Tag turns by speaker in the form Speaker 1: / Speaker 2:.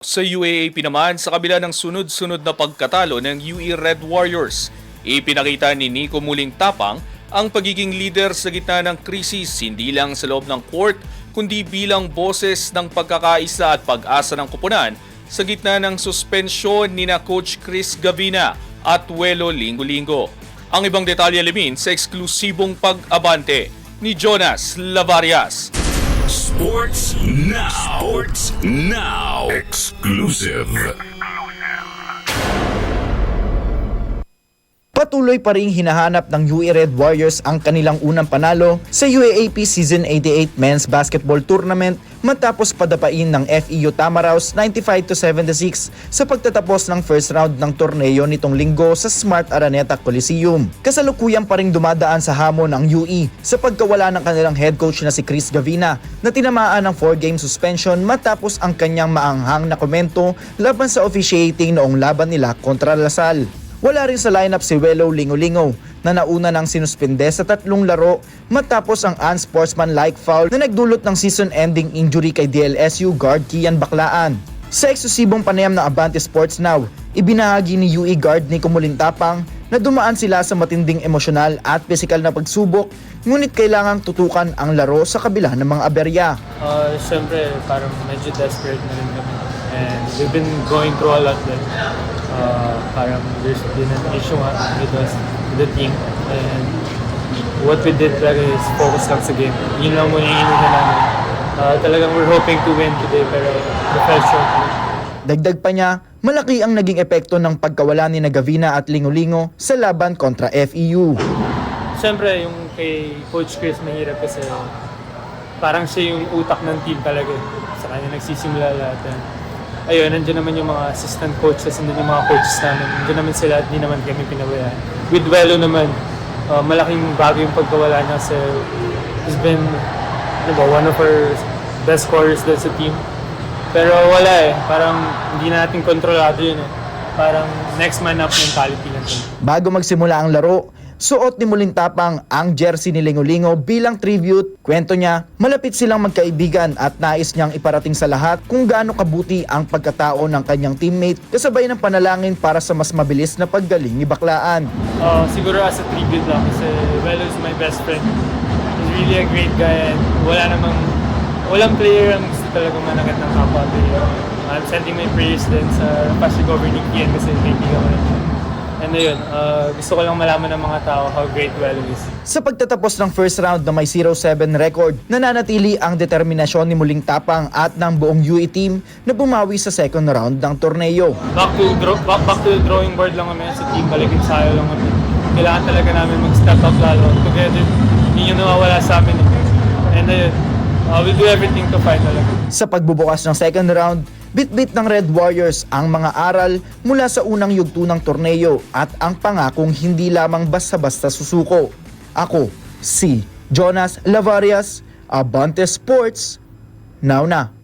Speaker 1: Sa UAAP naman, sa kabila ng sunod-sunod na pagkatalo ng UE Red Warriors, ipinakita ni Nico muling tapang ang pagiging leader sa gitna ng krisis hindi lang sa loob ng court, kundi bilang boses ng pagkakaisa at pag-asa ng kupunan sa gitna ng suspensyon ni na Coach Chris Gavina at Welo Linggo-Linggo. Ang ibang detalye limin sa eksklusibong pag-abante ni Jonas Lavarias.
Speaker 2: Sports Now. Sports Now. Exclusive.
Speaker 3: Patuloy pa rin hinahanap ng UE Red Warriors ang kanilang unang panalo sa UAAP Season 88 Men's Basketball Tournament matapos padapain ng FEU Tamaraws 95-76 sa pagtatapos ng first round ng torneo nitong linggo sa Smart Araneta Coliseum. Kasalukuyan pa rin dumadaan sa hamon ang UE sa pagkawala ng kanilang head coach na si Chris Gavina na tinamaan ng 4-game suspension matapos ang kanyang maanghang na komento laban sa officiating noong laban nila kontra Lasal. Wala rin sa lineup si Welo Lingolingo na nauna ng sinuspinde sa tatlong laro matapos ang unsportsmanlike foul na nagdulot ng season-ending injury kay DLSU guard Kian Baklaan. Sa eksklusibong panayam ng Abante Sports Now, ibinahagi ni UE guard Nico Molintapang na dumaan sila sa matinding emosyonal at physical na pagsubok ngunit kailangang tutukan ang laro sa kabila ng mga aberya.
Speaker 4: Uh, Siyempre, parang medyo desperate na rin kami. And we've been going through a lot then. Uh, parang there's been an issue nga with us, with the team. And what we did talaga is focus lang sa game. Yun lang muna yung inuna namin. Uh, talagang we're hoping to win today pero we fell short.
Speaker 3: Dagdag pa niya, malaki ang naging epekto ng pagkawala ni Nagavina at Lingolingo sa laban kontra FEU.
Speaker 4: Siyempre, yung kay Coach Chris mahirap kasi parang siya yung utak ng team talaga. eh. Sa kanya nagsisimula lahat. And, ayun, nandiyan naman yung mga assistant coaches, nandiyan yung mga coaches namin. Nandiyan naman sila at di naman kami pinabayaan. With Welo naman, uh, malaking bago yung pagkawala niya kasi he's been ano ba, one of our best scorers din sa team. Pero wala eh, parang hindi natin kontrolado yun eh. Parang next man up mentality lang.
Speaker 3: Bago magsimula ang laro, suot ni Mulintapang ang jersey ni Lingolingo bilang tribute. Kwento niya, malapit silang magkaibigan at nais niyang iparating sa lahat kung gaano kabuti ang pagkatao ng kanyang teammate kasabay ng panalangin para sa mas mabilis na paggaling ni Baklaan.
Speaker 4: Uh, siguro as a tribute lang kasi Velo is my best friend. He's really a great guy and wala namang, walang player ang gusto talaga managat ng kapwa player. I'm sending my prayers din sa Pastor Governor Kian kasi kaibigan ko. And ayun, uh, gusto ko lang malaman ng mga tao how great Velo is.
Speaker 3: Sa pagtatapos ng first round na may 0-7 record, nananatili ang determinasyon ni Muling Tapang at ng buong UE team na bumawi sa second round ng torneo.
Speaker 4: Back to, draw, back, back to the drawing board lang kami sa team, balik sayo lang kami. Kailangan talaga namin mag-step up lalo. Together, hindi nyo nawawala sa amin. eh. And ayun, uh, we'll do everything to fight talaga.
Speaker 3: Sa pagbubukas ng second round, bit-bit ng Red Warriors ang mga aral mula sa unang yugto ng torneo at ang pangakong hindi lamang basta-basta susuko. Ako, si Jonas Lavarias, Abante Sports, now na.